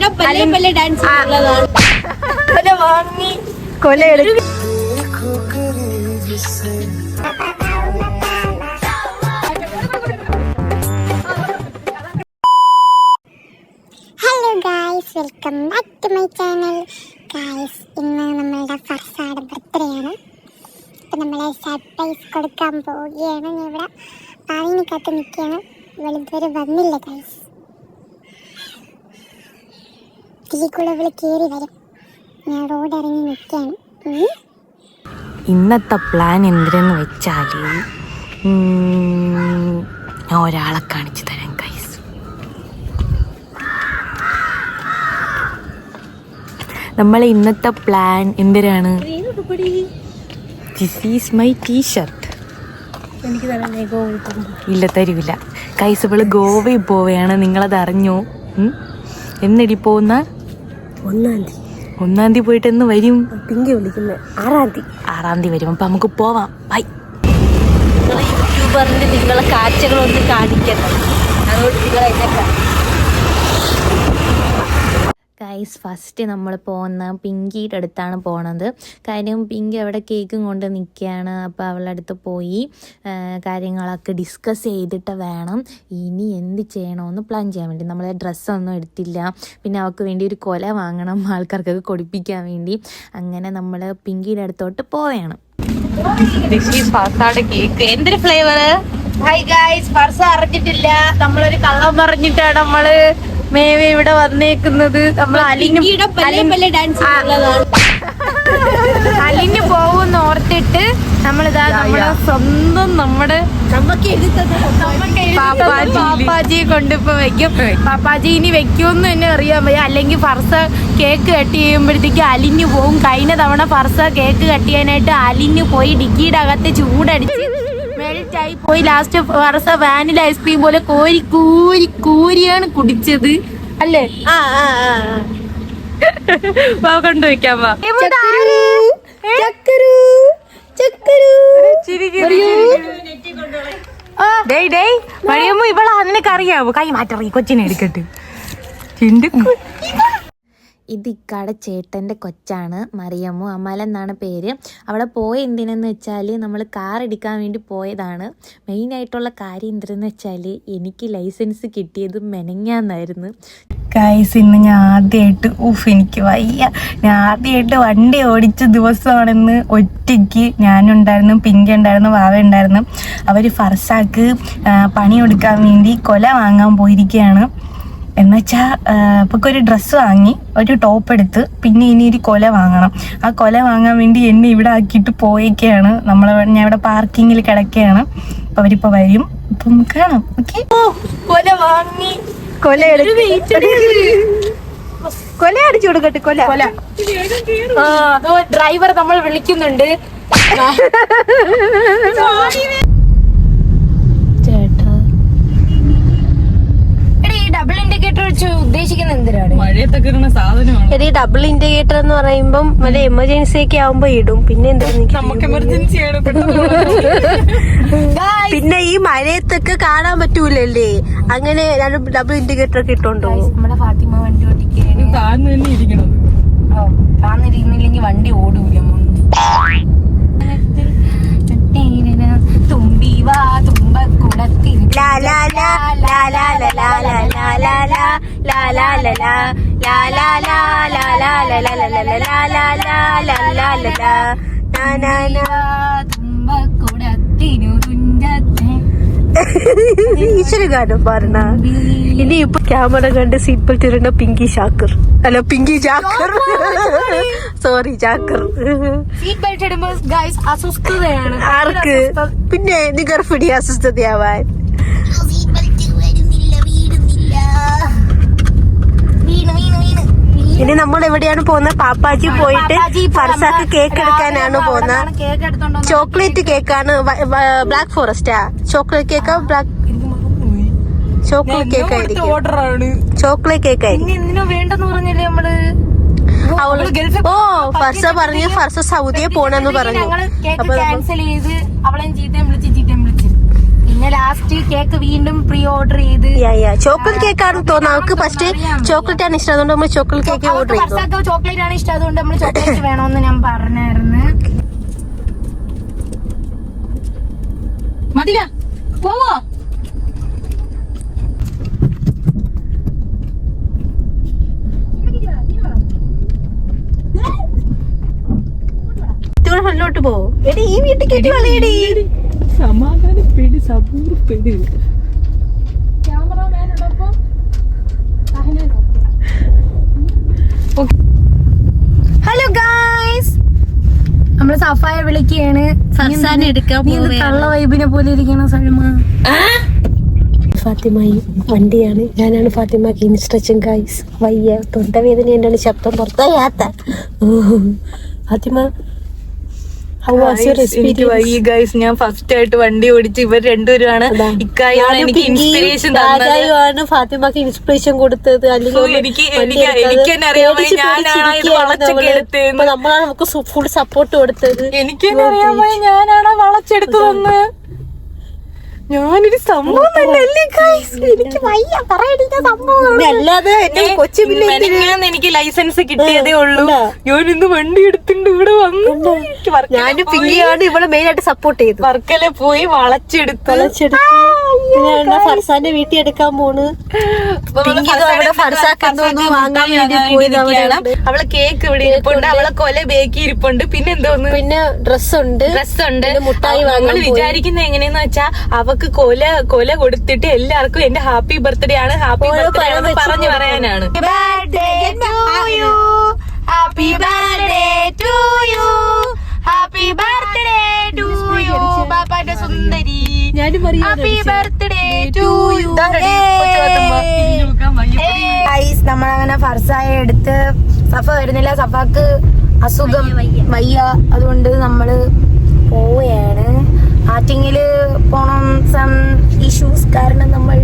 പിങ്കിയുടെ പല്ലെ പല്ലെ dance വാങ്ങി. കൊല എടുക്കും hello guys welcome back to my channel guys ഇന്ന് നമ്മളുടെ ഫർസാഡ് ബർത്ത്ഡേ ആണ്. ഇപ്പം നമ്മളെ സർപ്രൈസ് കൊടുക്കാൻ പോവുകയാണ്. ഞാൻ ഇവിടെ പാവിനെ കാത്ത് നിൽക്കുകയാണ്. ഇവളിതുവരെ വന്നില്ല ഗായ്സ് ഇതിലേക്കുള്ള ഇവൾ കയറി വരും. ഞാൻ റോഡ് ഇറങ്ങി നിൽക്കുകയാണ് ഇന്നത്തെ പ്ലാൻ എന്തിനെന്ന് വെച്ചാൽ ഞാൻ ഒരാളെ കാണിച്ചു തരാം കൈസ് നമ്മളെ ഇന്നത്തെ പ്ലാൻ എന്തിനാണ്? This is my T shirt എനിക്ക് തന്നെ ഇല്ല തരൂല. കൈസ് ഇവൾ ഗോവയിൽ പോവുകയാണ്. നിങ്ങളത് അറിഞ്ഞോ? എന്നിടി എന്നടി പോകുന്ന ഒന്നാം തീയതി. ഒന്നാം തീയതി പോയിട്ട് എന്ന് വരും? പിങ്കി വിളിക്കുന്നത് ആറാം തീയതി. ആറാം തീയതി വരും. അപ്പൊ നമുക്ക് പോവാം. ബൈ. നിങ്ങളെ യൂട്യൂബറിന് നിങ്ങളെ കാഴ്ചകളൊന്നും കാണിക്കണം അതുകൊണ്ട് നിങ്ങളെ എന്നെ ഗൈസ് ഫസ്റ്റ് നമ്മൾ പോകുന്ന പിങ്കിയുടെ അടുത്താണ് പോണത്. കാര്യം പിങ്കി അവിടെ കേക്കും കൊണ്ട് നിൽക്കുകയാണ് അപ്പോൾ അവളുടെ അടുത്ത് പോയി കാര്യങ്ങളൊക്കെ ഡിസ്കസ് ചെയ്തിട്ട് വേണം. ഇനി എന്ത് ചെയ്യണമെന്ന് പ്ലാൻ ചെയ്യാൻ വേണ്ടി. നമ്മളെ ഡ്രസ്സൊന്നും എടുത്തില്ല. പിന്നെ അവൾക്ക് വേണ്ടി ഒരു കൊല വാങ്ങണം. ആൾക്കാർക്കൊക്കെ കൊടുപ്പിക്കാൻ വേണ്ടി. അങ്ങനെ നമ്മൾ പിങ്കിയുടെ അടുത്തോട്ട് പോവുകയാണ് കേക്ക് എന്തൊരു ഫ്ലേവർ ഹായ് ഗായ്സ് പർസ് അറിഞ്ഞിട്ടില്ല. നമ്മളൊരു കള്ളം പറഞ്ഞിട്ടാണ് നമ്മൾ. മേവ ഇവിടെ വന്നേക്കുന്നത് നമ്മൾ അലിഞ്ഞു പോകുന്ന ഓർത്തിട്ട് നമ്മളിതാ നമ്മളെ സ്വന്തം നമ്മുടെ പാപ്പാജി. പാപ്പാജിയെ കൊണ്ടിപ്പോ വെക്കും. പാപ്പാജി ഇനി വെക്കുമെന്ന് തന്നെ അറിയാൻ വയ്യ. അല്ലെങ്കിൽ ഫർസ കേക്ക് കട്ട് ചെയ്യുമ്പോഴത്തേക്ക് അലിഞ്ഞു പോകും. കഴിഞ്ഞ തവണ ഫർസ കേക്ക് കട്ട് ചെയ്യാനായിട്ട് അലിഞ്ഞു പോയി ഡിക്കിയുടെ അകത്ത് ചൂടടിച്ച് മെൽറ്റായി പോയി ലാസ്റ്റ് വർഷ വാനില ഐസ്ക്രീം പോലെ കോരി കൂരി കൂരിയാണ് കുടിച്ചത്. അല്ലേ? ആ ആ ആ കൊണ്ടുവയ്ക്കാൻ ഡേയ് ഡേയ് മണിയമ്മ ഇവളെ കൈ മാറ്ററി കൊച്ചിനെ എടുക്കട്ട്. ഇത് ഇക്കാടെ ചേട്ടന്റെ കൊച്ചാണ് മറിയമ്മു. അമല എന്നാണ് പേര്. അവിടെ പോയ എന്തിനെന്ന് വെച്ചാൽ നമ്മൾ കാർ എടുക്കാൻ വേണ്ടി പോയതാണ്. മെയിനായിട്ടുള്ള കാര്യം എന്തിനെന്ന് വെച്ചാൽ എനിക്ക് ലൈസൻസ് കിട്ടിയത് മെനങ്ങാന്നായിരുന്നു. ഗൈസ് ഇന്ന് ഞാൻ ആദ്യമായിട്ട് ഊഫ് എനിക്ക് വയ്യ. ഞാൻ ആദ്യമായിട്ട് വണ്ടി ഓടിച്ച ദിവസമാണെന്ന് ഒറ്റയ്ക്ക് ഞാനുണ്ടായിരുന്നു പിങ്കി ഉണ്ടായിരുന്നു വാവ ഉണ്ടായിരുന്നു. അവർ ഫർസാക്ക് ആ, പണി കൊടുക്കാൻ വേണ്ടി കൊല വാങ്ങാൻ പോയിരിക്കുകയാണ്. എന്നുവെച്ചാൽ അപ്പോൾ ഒരു ഡ്രസ്സ് വാങ്ങി ഒരു ടോപ്പ് എടുത്ത് പിന്നെ ഇനി ഒരു കൊല വാങ്ങണം. ആ കൊല വാങ്ങാൻ വേണ്ടി എന്നെ ഇവിടെ ആക്കിയിട്ട് പോയേക്കാണ്. നമ്മൾ ഞാൻ ഇവിടെ പാർക്കിങ്ങിൽ കിടക്കുകയാണ് അപ്പോൾ അവരിപ്പോൾ വരും. അപ്പം കാണാം. ഓക്കെ കൊല വാങ്ങി. കൊല കൊല അടിച്ചു കൊടുക്കട്ടെ കൊല. കൊല. അതോ ഡ്രൈവർ നമ്മൾ വിളിക്കുന്നുണ്ട്. ചേട്ടാ. ഡബിൾ ഇൻഡിക്കേറ്റർ വെച്ച് ഉദ്ദേശിക്കുന്ന എന്തിനാണ്? മഴയത്തൊക്കെ ഇടുന്ന സാധനമാണ്. ഇത് ഈ ഡബിൾ ഇൻഡിക്കേറ്റർ എന്ന് പറയുമ്പം വല്ല എമർജൻസി ഒക്കെ ആവുമ്പോ ഇടും. പിന്നെ നമുക്ക് എമർജൻസി പിന്നെ ഈ മഴയത്തൊക്കെ കാണാൻ പറ്റൂലല്ലേ? അങ്ങനെ ഡബിൾ ഇൻഡിക്കേറ്റർ ഒക്കെ ഇട്ടോണ്ടോ? നമ്മുടെ ഫാത്തിമ വണ്ടി ഓടിക്കുകയാണ് താഴ്ന്നു തന്നെ ഇരിക്കണം താന്നിരുന്നില്ലെങ്കിൽ വണ്ടി ഓടൂല തുമ്പി വാ തുമ്പക്കുടത്തിൽ ഈശ്വര തുമ്പക്കുടത്തിനു തുഞ്ചത്തെ ഗാനം പാരണ ഇനി ഇപ്പൊ ക്യാമറ കണ്ട് സീറ്റ് ബെൽറ്റ് ഇടേണ്ട പിങ്കി ശാക്കർ അല്ല പിങ്കി ജാക്കർ. സോറി ജാക്കർ. സീറ്റ് ബെൽറ്റ് ഇടുമ്പോൾ ഗൈസ് അസ്വസ്ഥതയാണ്. ആർക്ക്? പിന്നെ നീ ഗർഭിണി അസ്വസ്ഥതയാവാൻ. ഇനി നമ്മൾ എവിടെയാണ് പോകുന്നത്? പാപ്പാജി പോയിട്ട് ഫർസാക്ക് കേക്ക് എടുക്കാനാണ് പോകുന്നത്. ചോക്ലേറ്റ് കേക്കാണ് ബ്ലാക്ക് ഫോറസ്റ്റാ ചോക്ലേറ്റ് കേക്കാ ബ്ലാക്ക് ചോക്ലേറ്റ് കേക്ക് ആയിരിക്കും. ഓർഡറാണ് ചോക്ലേറ്റ് കേക്ക് ആയിരിക്കും. എന്തിനോ വേണ്ടെന്ന് പറഞ്ഞില്ലേ നമ്മൾ? അവൾ ഓ ഫർസ പറഞ്ഞു ഫർസ സൗദിയെ പോണെന്ന് പറഞ്ഞു. അപ്പൊ ക്യാൻസൽ ചെയ്ത് അവളെയും ചീത്തയും വിളിച്ച് ചീത്തയും വിളിച്ച്. പിന്നെ ലാസ്റ്റ് കേക്ക് വീണ്ടും പ്രീ ഓർഡർ ചെയ്ത് ചോക്ലേറ്റ് കേക്ക് ആണെന്ന് തോന്നുന്നു. അവർക്ക് ഫസ്റ്റ് ചോക്ലേറ്റ് ആണ് ഇഷ്ടം. അതുകൊണ്ട് നമ്മൾ ചോക്ലേറ്റ് കേക്ക് ഓർഡർ ചെയ്തു. ചോക്ലേറ്റ് ആണ് ഇഷ്ടം. അതുകൊണ്ട് നമ്മൾ ചോക്ലേറ്റ് വേണമെന്ന് ഞാൻ പറഞ്ഞായിരുന്നു. മതില പോവോ? നിങ്ങൾ പോ. എടി ഈ വീട്ടിൽ കയറ്റി വളയടി ഹലോ ഗായ്സ് നമ്മൾ സഫായ വിളിക്കുകയാണ്. സർസാനെ എടുക്കാൻ നീ കള്ള വൈബിനെ പോലെ ഇരിക്കണ സൽമ? ഫാത്തിമായി വണ്ടിയാണ്. ഞാനാണ് ഫാത്തിമാക്ക് ഇൻസ്ട്രക്ഷൻ ഗൈസ് വയ്യ. തൊണ്ടവേദന എന്താണ് ശബ്ദം പുറത്തായാത്ത ഫാത്തിമ how was your എനിക്ക്? വൈകി ഗൈസ് ഞാൻ ഫസ്റ്റ് ആയിട്ട് വണ്ടി ഓടിച്ച് ഇവർ രണ്ടുപേരുമാണ്. ഇക്കായാണ് എനിക്ക് ഇൻസ്പിറേഷൻ തന്നത്. ഫാത്തിമക്ക് ഇൻസ്പിറേഷൻ കൊടുത്തത്. അല്ലെങ്കിൽ എനിക്ക് എനിക്ക് എനിക്ക് തന്നെ അറിയാമോ ഞാനാണ് ഇത് ഇപ്പൊ നമ്മളാണ് നമുക്ക് ഫുൾ സപ്പോർട്ട് കൊടുത്തത്. എനിക്ക് തന്നെ അറിയാമോ ഞാനാണ് വളച്ചെടുത്തു തന്ന് ഞാനൊരു സംഭവം എനിക്ക് വയ്യ. പറയാ സംഭവം അല്ലാതെ കൊച്ചു പിന്നെ എനിക്ക് ലൈസൻസ് കിട്ടിയതേ ഉള്ളൂ. ഞാൻ ഇന്ന് വണ്ടി എടുത്തിട്ട് ഇവിടെ വന്നു എനിക്ക് പിന്നെയാണ് ഇവളെ മെയിൻ ആയിട്ട് സപ്പോർട്ട് ചെയ്തു വർക്കല പോയി വളച്ചെടുത്ത്. പിന്നെ ഫർസാന്റെ വീട്ടിൽ എടുക്കാൻ പോണ്? അവിടെ ഫർസാക്ക് എന്തോ ഒന്ന് വാങ്ങാൻ വേണ്ടി പോയി അവിടെ അവളെ കേക്ക് ഇവിടെ ഇരിപ്പുണ്ട്. അവളെ കൊല ബേക്കി ഇരിപ്പുണ്ട്. പിന്നെ എന്തോന്ന് പിന്നെ ഡ്രസ് ഉണ്ട്. ഡ്രസ് ഉണ്ട്. മുട്ടായി വാങ്ങാൻ. വിചാരിക്കുന്നത് എങ്ങനെയെന്ന് വെച്ചാ അവക്ക് കൊല കൊല കൊടുത്തിട്ട് എല്ലാവർക്കും എന്റെ ഹാപ്പി ബർത്ത്ഡേ ആണ്. ഹാപ്പി ബർത്ത്ഡേ പറഞ്ഞു പറയാനാണ്. Happy birthday to you happy birthday to you ബാപ്പാന്റെ സുന്ദരി ഞാനും ഹാപ്പി ബർത്ത്ഡേ ടു യു ഐസ് നമ്മളങ്ങനെ ഫർസായ എടുത്ത് സഫ വരുന്നില്ല. സഫാക്ക് അസുഖം വയ്യ അതുകൊണ്ട് നമ്മൾ പോവുകയാണ്. ആറ്റിങ്ങിൽ പോണം. സം ഇഷ്യൂസ് കാരണം നമ്മൾ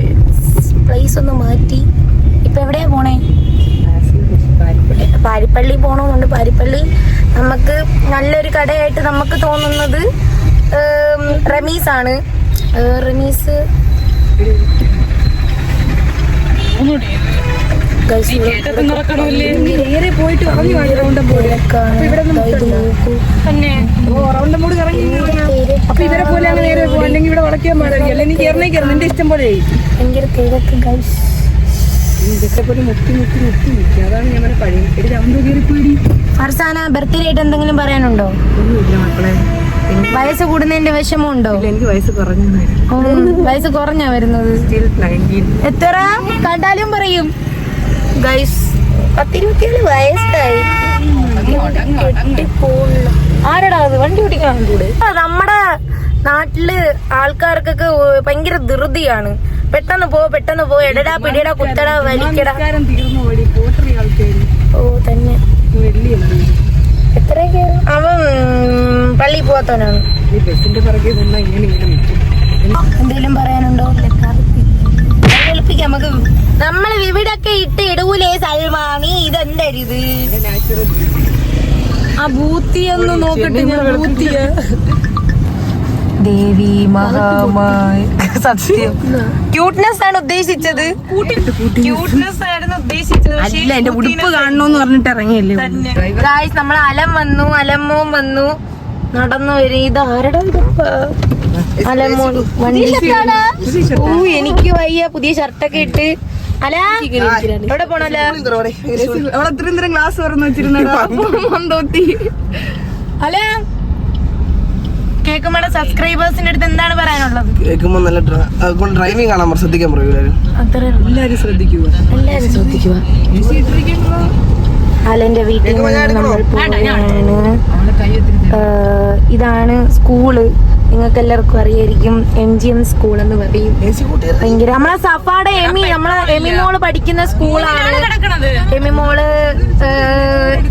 പ്ലേസ് ഒന്ന് മാറ്റി. ഇപ്പൊ എവിടെയാ പോണേ? പാരിപ്പള്ളി പോണമെന്നുണ്ട് പാരിപ്പള്ളി നമുക്ക് നല്ലൊരു കടയായിട്ട് നമുക്ക് തോന്നുന്നത് റമീസ്. ആണ് റമീസ് നേരെ പോയിട്ട് ഇറങ്ങി. അപ്പൊ ഇവരെ പോലെയാണ് നേരെ പോകും അല്ലെങ്കിൽ ഇവിടെ വളയ്ക്കാൻ പാടില്ല. അല്ലെങ്കിൽ നീ കയറണേ കയറും നിന്റെ ഇഷ്ടം പോലെ ഭയങ്കര തിരക്ക് ഗൈസ്. ഇതേപോലെ മുക്കി മുട്ടി മുട്ടി മുക്കി അതാണ് ഞാൻ പഴയ എടി രണ്ടു കയറി ഫർസാന ബർത്ത്ഡേ ആയിട്ട് എന്തെങ്കിലും പറയാനുണ്ടോ? വയസ്സ് കൂടുന്നതിന്റെ വിഷമമുണ്ടോ? എനിക്ക് വയസ്സ് കുറഞ്ഞു വയസ്സ് കുറഞ്ഞാ വരുന്നത്? എത്ര? കണ്ടാലും പറയും. ഗൈസ് പത്തിരുപത്തിയേഴ് വയസ്സായി. ആരടാ അത്? വണ്ടി ഓടിക്കാൻ കൂടെ? നമ്മുടെ നാട്ടിൽ ആൾക്കാർക്കൊക്കെ ഭയങ്കര ധൃതിയാണ്. പെട്ടെന്ന് പോ പെട്ടെന്ന് പോ. എടടാ പിടിയടാ കുത്തടാ വലിക്കടാ. തീർന്നു പോയി പോട്ടറി ഓ തന്നെ. എത്ര അവൻ പള്ളി പോവാത്തവനാണ്. എന്തെങ്കിലും പറയാനുണ്ടോ? നമുക്ക് നമ്മൾ ഇവിടൊക്കെ ഇട്ട് ഇടൂലേ സൽമാനി ഇതെന്തരിത് ആ ബൂത്തി നോക്കട്ടെ ഞാൻ ബൂത്തിയ. ദേവി മഹാമായ. സത്യം. ക്യൂട്ട്നെസ് ആണ് ഉദ്ദേശിച്ചത്. ക്യൂട്ട്നെസ് ആയിരുന്നു ഉദ്ദേശിച്ചത്. അല്ല എന്റെ ഉടുപ്പ് കാണണോന്ന് പറഞ്ഞിട്ട് ഇറങ്ങിയല്ലേ ഗായ്സ് നമ്മൾ അലം വന്നു അലമ്മോൻ വന്നു. നടന്നു വരും. ഇത് ആരുടെ ഉടുപ്പ്? അലമ്മോൻ വണ്ടി ഓ എനിക്ക് വയ്യ. പുതിയ ഷർട്ടൊക്കെ ഇട്ട്. അല. എവിടെ പോണല്ലോ അവിടെ ഇത്രയും ഇത്രയും ഗ്ലാസ് തുറന്നു വെച്ചിരുന്നോത്തി അല. കേക്കുമ്പോടെ സബ്സ്ക്രൈബേഴ്സിന്റെ അടുത്ത് എന്താണ് പറയാനുള്ളത്? കേൾക്കുമ്പോൾ നല്ല ഡ്രൈവിംഗ് കാണാൻ ശ്രദ്ധിക്കാൻ പറയൂ എല്ലാവരും ശ്രദ്ധിക്കുക. എല്ലാവരും ശ്രദ്ധിക്കുക. വീട്ടിൽ നമ്മൾ പോവുകയാണ് ഇതാണ് സ്കൂൾ. നിങ്ങൾക്ക് എല്ലാവർക്കും അറിയായിരിക്കും എം ജി എം സ്കൂൾ എന്ന് പറയും. ഭയങ്കര നമ്മളെ സഫാടെ എമി നമ്മളെ എമി മോൾ പഠിക്കുന്ന സ്കൂളാണ് എമി മോൾ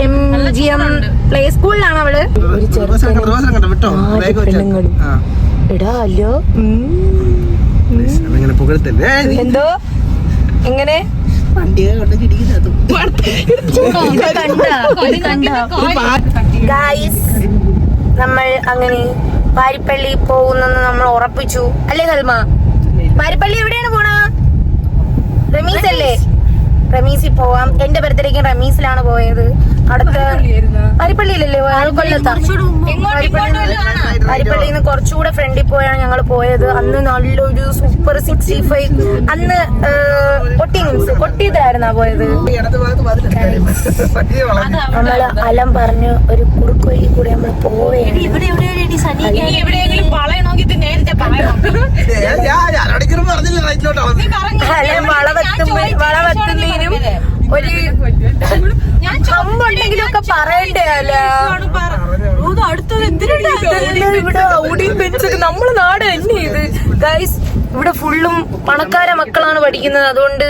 എം ജി എം പ്ലേ സ്കൂളിലാണ് അവൾ. ഒരു ആ, എടാ അല്ലോ. എന്തോ? എങ്ങനെ? നമ്മൾ അങ്ങനെ പാരിപ്പള്ളി പോകുന്നെന്ന് നമ്മൾ ഉറപ്പിച്ചു. അല്ലേ സൽമ? പാരിപ്പള്ളി എവിടെയാണ് പോണ റമീസ്. അല്ലേ റമീസിൽ പോവാം. എന്റെ ബർത്ത്ഡേക്ക് റമീസിലാണ് പോയത്. അടുത്ത പരിപ്പള്ളിയിലല്ലേ? കൊല്ലത്താ. പാരിപ്പള്ളിയിൽ നിന്ന് കുറച്ചുകൂടെ ഫ്രണ്ടിൽ പോയാണ് ഞങ്ങൾ പോയത്. അന്ന് നല്ലൊരു സൂപ്പർ സിക്സ്റ്റി ഫൈവ് അന്ന് കൊട്ടി മീൻസ് കൊട്ടിയതായിരുന്നാ പോയത്. നമ്മൾ അലം പറഞ്ഞ് ഒരു കുറുക്ക് വഴി കൂടെ നമ്മൾ പോവുകയാണ്. പറഞ്ഞില്ല റൈറ്റിലോട്ടാണ് വളവെത്തുന്നതിനും ഒരു കമ്പുണ്ടെങ്കിലും ഒക്കെ പറയണ്ടേ അല്ല? ഇതെല്ലാം ഇവിടെ ഔഡിയും ബെഞ്ചൊക്കെ നമ്മളെ നാട് തന്നെ ഇത്? ഗൈസ് ഇവിടെ ഫുള്ളും പണക്കാര മക്കളാണ് പഠിക്കുന്നത്. അതുകൊണ്ട്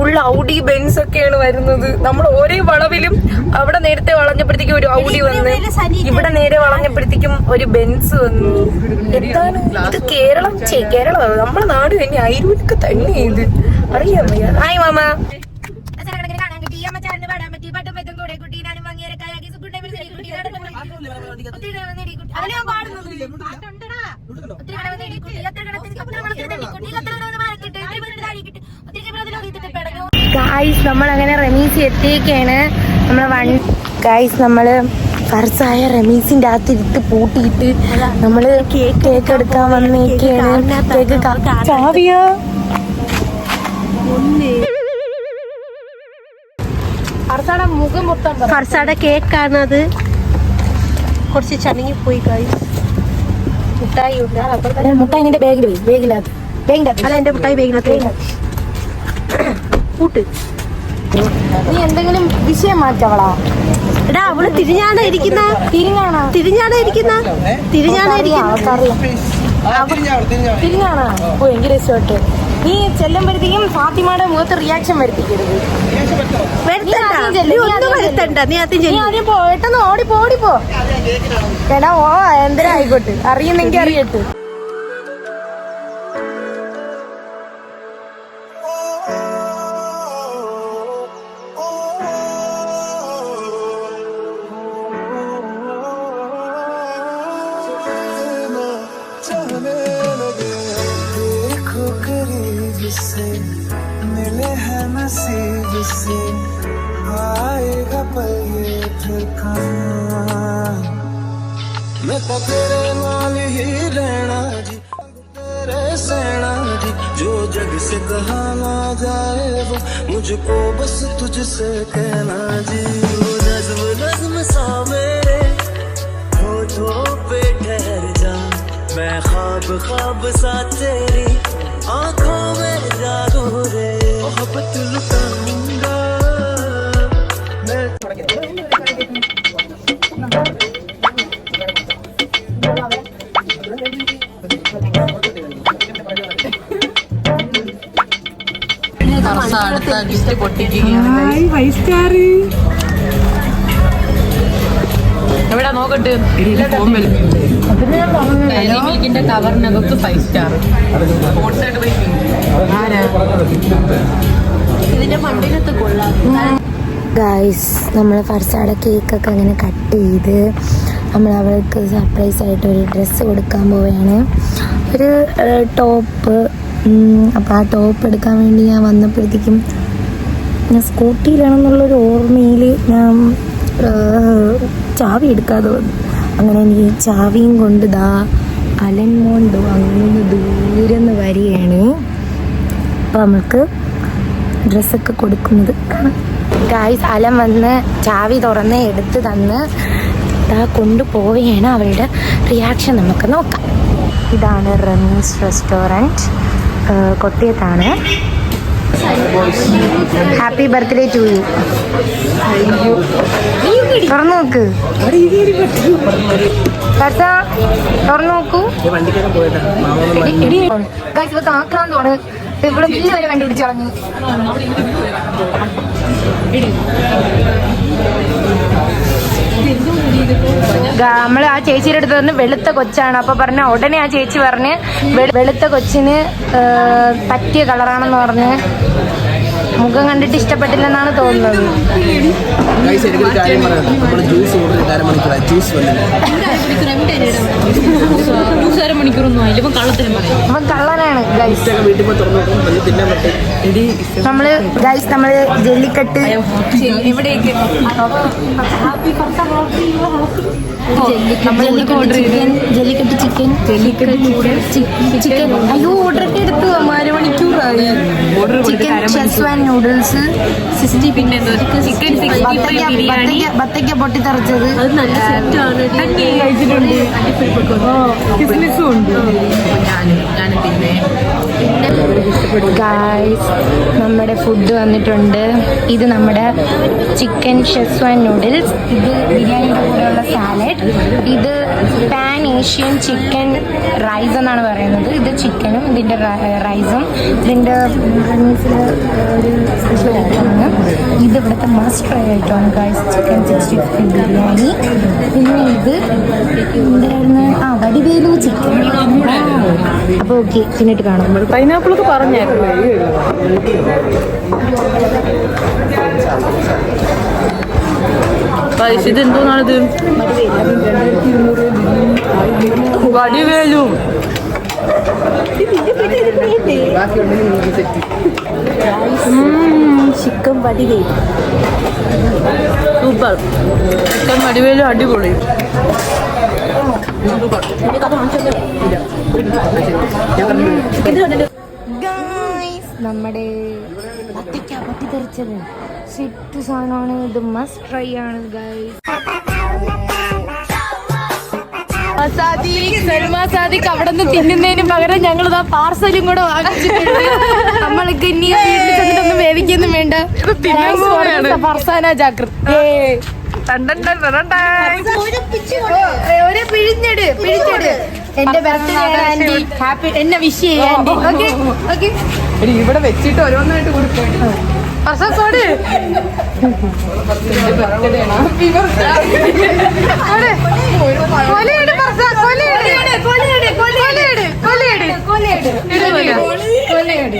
ഫുൾ ഔഡി ബെൻസ് ഒക്കെയാണ് വരുന്നത്. നമ്മൾ ഓരോ വളവിലും അവിടെ നേരത്തെ വളഞ്ഞപ്പോഴത്തേക്കും ഒരു ഔഡി വന്ന് ഇവിടെ നേരെ വളഞ്ഞപ്പോഴത്തേക്കും ഒരു ബെൻസ് വന്നു. എന്താണ്? ഇത് കേരളം? ചെയ് കേരളം നമ്മുടെ നാട് തന്നെ അയിരൂരൊക്കെ തന്നെ ഇത്. അറിയാം വയ്യ. Hi mama. ഗായ്സ് നമ്മൾ അങ്ങനെ റമീസ് എത്തിയൊക്കെയാണ് നമ്മളെ വൺ ഗായ്സ് നമ്മൾ ഫർസായ റമീസിന്റെ അകത്തിരുത്ത് പൂട്ടിയിട്ട് നമ്മൾ കേക്ക് എടുക്കാൻ വന്നേക്കാണ്. കേക്ക് ചാവിയോ? ഫർസാടെ മുഖം മൊത്തം പറ. ഫർസാടെ കേക്കാണ് അത്. കുറച്ച് ചണങ്ങി പോയി കായ് മുട്ടായി ഉണ്ട്. മുട്ടായി നിന്റെ ബാഗിൽ പോയി. ബാഗിനകത്ത് അല്ല എന്റെ മുട്ടായി വേഗിനകത്ത് കൂട്ട്. നീ എന്തെങ്കിലും വിഷയം മാറ്റവളാ? എടാ അവൾ തിരിഞ്ഞാണ് ഇരിക്കുന്ന? തിരിഞ്ഞാണോ? തിരിഞ്ഞാണ് ഇരിക്കുന്ന? തിരിഞ്ഞാണ്. തിരിഞ്ഞാണോ? ഓ എങ്കിൽ രക്ഷപ്പെട്ട് നീ ചെല്ലുമ്പോഴത്തേക്കും ഫാത്തിമയുടെ മുഖത്ത് റിയാക്ഷൻ വരുത്തിക്കരുത്. പെട്ടെന്ന് ഓടിപ്പോ ഓടിപ്പോ എടാ ഓ എന്തിനായിക്കോട്ടെ? അറിയുന്നെങ്കിൽ അറിയട്ടെ. मुझको बस तुझसे कहना जी। नज्म नज्म सा मेरे होठों पे ठहर जा। मैं ख्वाब ख्वाब सा तेरी आँखों में जागो रे। मोहब्बत लुटाऊँगा എവിടെ നോക്കട്ടെ? മിൽക്കിന്റെ കവറിനകത്ത് ഫൈവ് സ്റ്റാർ ഗായ്സ് നമ്മൾ ഫർസാടെ കേക്കൊക്കെ അങ്ങനെ കട്ട് ചെയ്ത് നമ്മൾ അവൾക്ക് സർപ്രൈസ് ആയിട്ട് ഒരു ഡ്രസ്സ് കൊടുക്കാൻ പോവുകയാണ്. ഒരു ടോപ്പ് അപ്പോൾ ആ ടോപ്പ് എടുക്കാൻ വേണ്ടി ഞാൻ വന്നപ്പോഴത്തേക്കും ഞാൻ സ്കൂട്ടിയിലാണെന്നുള്ളൊരു ഓർമ്മയിൽ ഞാൻ ചാവി എടുക്കാതെ വന്നു. അങ്ങനെ എനിക്ക് ചാവിയും കൊണ്ട് ദാ അലൻമോണ്ടോ അങ്ങനെ അങ്ങ് ദൂരെ വരികയാണ്. അപ്പോൾ നമുക്ക് ഡ്രസ്സൊക്കെ കൊടുക്കുന്നത് ഗായ്സ് അലം വന്ന് ചാവി തുറന്ന് എടുത്ത് തന്ന് ഇതാ കൊണ്ടുപോവുകയാണ് അവളുടെ റിയാക്ഷൻ നമുക്ക് നോക്കാം. ഇതാണ് റമീസ് റെസ്റ്റോറന്റ് കൊട്ടിയത്താണ് ഹാപ്പി ബർത്ത്ഡേ ടു യു തുറന്നു നോക്ക്. തുറന്നു നോക്കൂ. ആക്രാന്തമാണ്. ഇവിടെ വരെ കണ്ടുപിടിച്ച് കളഞ്ഞു. നമ്മൾ ആ ചേച്ചിയുടെ അടുത്ത് പറഞ്ഞ് വെളുത്ത കൊച്ചാണ്. അപ്പൊ പറഞ്ഞ ഉടനെ ആ ചേച്ചി പറഞ്ഞ് "വെ- വെളുത്ത കൊച്ചിന് പറ്റിയ കളറാണെന്ന് പറഞ്ഞ് മുഖം കണ്ടിട്ട് ഇഷ്ടപ്പെട്ടില്ലെന്നാണ് തോന്നുന്നത്. ജ്യൂസ് ജ്യൂസ് അര മണിക്കൂറൊന്നും ആയില്ല. ഇപ്പം കള്ളത്തിനും പറയും. അവൻ കള്ളനാണ് ഗൈസ് ഇതൊക്കെ വീട്ടിൽ പോയി തുറന്നു നോക്കും വന്ന് തിന്നാൻ പറ്റും. എടി നമ്മൾ ഗൈസ് നമ്മൾ ജെല്ലിക്കെട്ട്. ജെല്ലിക്കെട്ട് ചിക്കൻ ജെല്ലിക്കെട്ട് ചിക്കൻ അയ്യോ ഓർഡർ ഒക്കെ എടുത്തു അരമണിക്കൂറായി ചിക്കൻ ഷെസ്വാൻ നൂഡിൽസ് സിക്സ്റ്റി പിന്നെ ചിക്കൻ ബത്തയ്ക്ക പൊട്ടിത്തെറിച്ചത്. കഴിച്ചിട്ടുണ്ട് ഉണ്ട് ഗായ്സ് നമ്മുടെ ഫുഡ് വന്നിട്ടുണ്ട്. ഇത് നമ്മുടെ ചിക്കൻ ഷെസ്വാൻ നൂഡിൽസ് ഇത് ബിരിയാണിയുടെ കൂടെയുള്ള സാലഡ് ഇത് പാൻ ഏഷ്യൻ ചിക്കൻ റൈസ് എന്നാണ് പറയുന്നത്. ഇത് ചിക്കനും ഇതിന്റെ റൈസും ഇതിന്റെ ഒരു സ്പെഷ്യൽ ഐറ്റമാണ് ഇത് ഇവിടുത്തെ മസ്റ്റ് ട്രൈ ഐറ്റമാണ് guys chicken sixty five biryani. പിന്നെ ഇത് എന്തായിരുന്നു? ആ വടിവേലു ചിക്കൻ അപ്പോൾ ഓക്കെ പിന്നിട്ട് കാണാം പൈനാപ്പിൾ ഒക്കെ പറഞ്ഞായിരുന്നു. പൈസ ഇത് എന്തോന്നാണിത് വടിവേലു ചിക്കൻ വടിവേലും. സൂപ്പർ. ചിക്കൻ വടിവേലു അടിപൊളി. നമ്മുടെ പത്തിക്ക തെറിച്ചത്. സെറ്റ് സാധനമാണ്. ഇത് മസ്റ്റ് ട്രൈ ആണ് ഗായ്സ് സാദിഖ് അവിടെ നിന്ന് തിന്നുന്നതിന് പകരം ഞങ്ങൾ ഇതാ പാർസലും കൂടെ വാങ്ങിച്ചിട്ടുണ്ട്. നമ്മൾക്ക് ഇനി വീട്ടിൽ ചെന്നിട്ടൊന്നും വേവിക്കൊന്നും വേണ്ട. പാർസാന ജാഗ്രത. ഒരു പിഴിഞ്ഞെട് പിഴിഞ്ഞെട്. എന്റെ ബർത്ത്ഡേ ആന്റി ഹാപ്പി എന്നെ വിഷ് ചെയ്യാൻ ഓക്കെ ഓക്കെ. ഇവിടെ വെച്ചിട്ട് ഓരോന്നായിട്ട് കൊടുക്കും ഫർസാക്കോട് കൊലയിട് കൊലയിട്. കൊലയിട്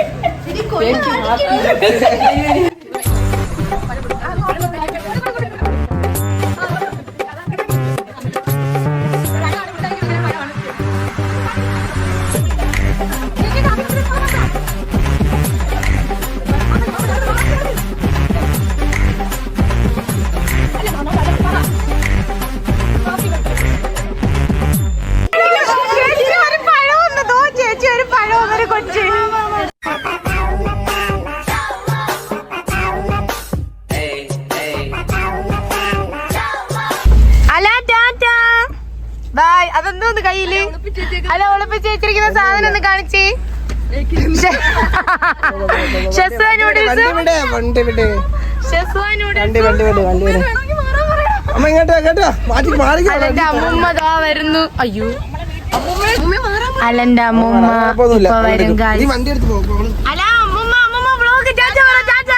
വണ്ടി വിടേ വണ്ടി വണ്ടി വണ്ടി വണ്ടി വിടേ. അമ്മ ഇങ്ങോട്ട് കേട്ടോ മാറ്റി മാറി അലന്റെ അമ്മൂമ്മ ദാ വരുന്നു. അയ്യോ. അലന്റെ അമ്മൂമ്മ വരും നീ guys. വണ്ടി എടുത്ത് പോകും അല അമ്മൂമ്മ അമ്മൂമ്മ വ്ലോഗ് ചാച്ച പറ ചാച്ച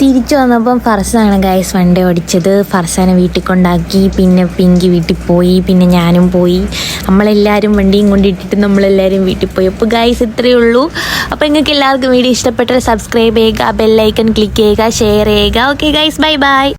തിരിച്ചു വന്നപ്പം ഫർസാണ് ഗൈസ് വണ്ടി ഓടിച്ചത്. ഫർസാനെ വീട്ടിൽ കൊണ്ടാക്കി പിന്നെ പിങ്കി വീട്ടിൽ പോയി. പിന്നെ ഞാനും പോയി. നമ്മളെല്ലാവരും വണ്ടിയും കൊണ്ടിട്ടിട്ട് നമ്മളെല്ലാവരും വീട്ടിൽ പോയി. അപ്പോൾ ഗൈസ് ഇത്രയേ ഉള്ളൂ. അപ്പോൾ നിങ്ങൾക്ക് എല്ലാവർക്കും വീഡിയോ ഇഷ്ടപ്പെട്ടാൽ സബ്സ്ക്രൈബ് ചെയ്യുക ബെല്ലൈക്കൺ ക്ലിക്ക് ചെയ്യുക ഷെയർ ചെയ്യുക. Okay guys bye bye